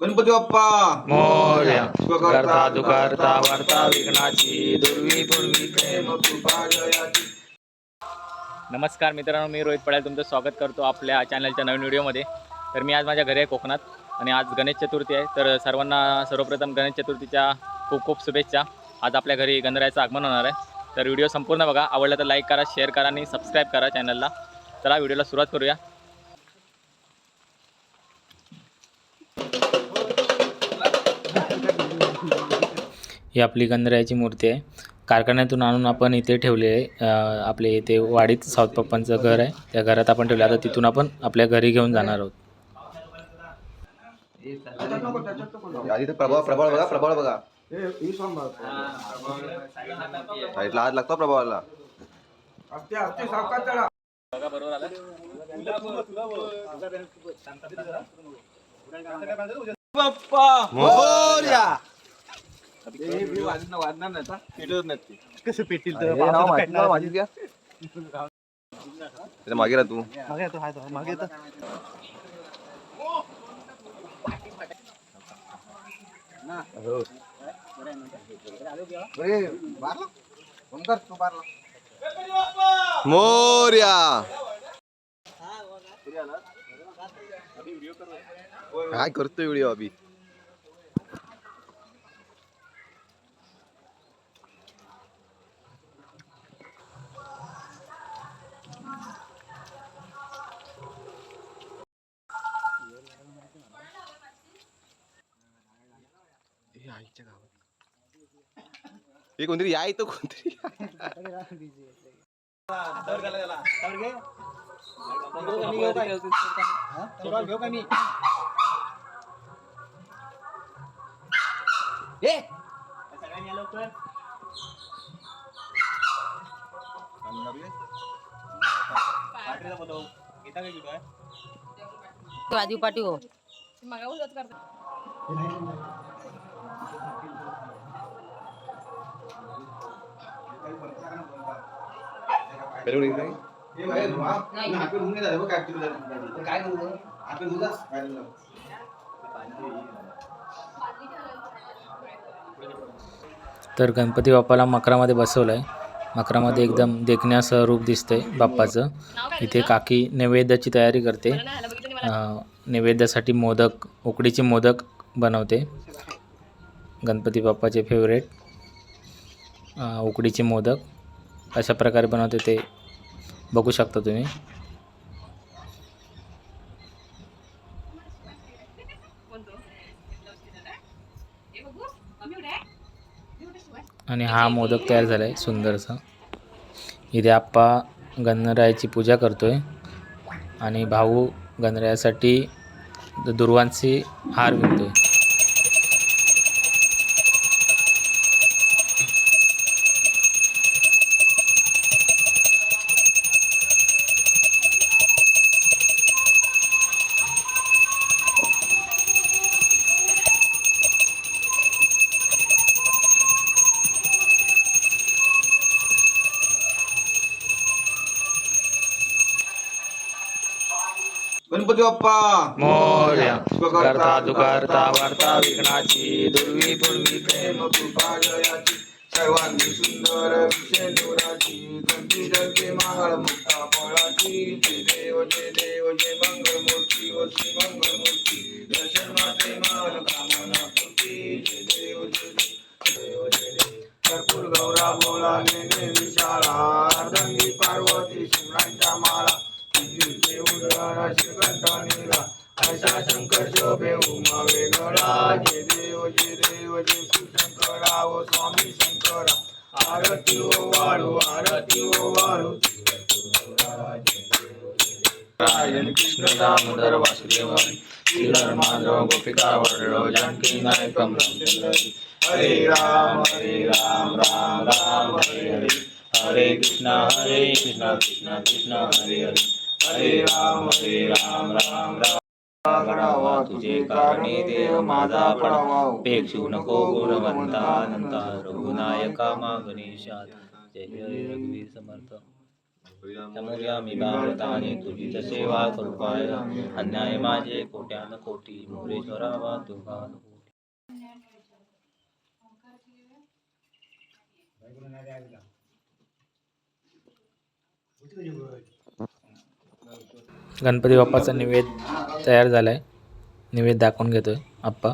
गणपती बाप्पा. मोर्या. स्वकर्ता, करता दुकारता वार्ता विघ्नाची दुर्वी पूर्वी प्रेम कृपा जयाची. नमस्कार मित्रांनो मी रोहित पडाल. तुमचं स्वागत करतो आपल्या चॅनलच्या नवीन व्हिडिओमध्ये. तर मी आज माझ्या घरी आहे कोकणात आणि आज गणेश चतुर्थी आहे. तर सर्वांना सर्वप्रथम गणेश चतुर्थीच्या खूप खूप शुभेच्छा. आज आपल्या घरी गणरायाचं आगमन होणार आहे. तर व्हिडिओ संपूर्ण बघा. आवडला तर लाईक करा शेअर करा आणि सबस्क्राईब करा चॅनलला चला व्हिडिओला सुरुवात करूया. ही आपली गणरायाची मूर्ती आहे. कारखान्यातून आणून आपण इथे ठेवले आहे. आपले इथे वाडीत साऊथ पप्पांचं घर आहे. त्या घरात आपण ठेवले आता तिथून आपण आपल्या घरी घेऊन जाणार आहोत. आधी तर प्रभाव प्रभाव बघा प्रभाव बघा. साईडला हात लागतो प्रभावाला. मोरया कसं पेटील तर मागे राह तू मागे येतो हाय तो, मागे येतो मोर्या. काय करतोय व्हिडिओ अभि? ये गावात हे आई तो कोणतरी घेऊ तो पार्टी हो मग करता। पाठीव तर गणपती बाप्पाला मकरामध्ये बसवलं आहे मकरामध्ये एकदम देखण्यासह रूप दिसतंय बाप्पाचं. इथे काकी नैवेद्याची तयारी करते. अं, नैवेद्यासाठी मोदक उकडीचे मोदक बनवते. गणपती बाप्पाचे फेवरेट उकडीचे मोदक. अशा प्रकारे बनवते ते. बघू शकता तुम्ही. आणि हा मोदक तयार झाला आहे सुंदरसा. इथे आप्पा गणरायाची पूजा करतोय. आणि भाऊ गणरायासाठी दुर्वांशी हार विणतोय गणपती बाप्पा मोर्या करता दुकारता वार्ता विघ्नाची दुर्वी पूर्वी प्रेम कृपा जयाची. सर्वांगी सुंदर कंठी मंगळ मुक्ता फळाची. जय देव जय देव जय मंगळ मूर्ती व श्री मंगळ मूर्ती दर्शन माते मंगल कामना पूर्ती जय देव जय देव देव जय देव. कर्पूर गौरा नेने विशाला. विद्युतचे उदर श्रीकंठ नीला अशा शंकर शोभे उमा वेगळा जय देव जय देव जय शिवशंकरा ओ स्वामी शंकरा. आरती ओ वाळू आरती ओ वाळू रायण कृष्ण दामोदर वासुदेवन श्रीधर माधव गोपिका वडलो जानकी नायकम रामचंद्र हरे राम हरे राम राम राम हरे हरे. हरे कृष्ण हरे कृष्ण कृष्ण कृष्ण हरे हरे. हरे राम हरे राम राम राम. गणावा तुझे कारणे देव माझा पडावा. उपेक्षू नको गुणवंता अनंता रघुनायका मा गणेशात जय जय रघुवीर समर्थ. समोर मी भारताने तुझी सेवा करू पाय. अन्याय माझे कोट्यान कोटी मोरेश्वरा वा तुका गणपती बाप्पाचा निवेद तयार झाला आहे निवेद दाखवून घेतो आहे आप्पा.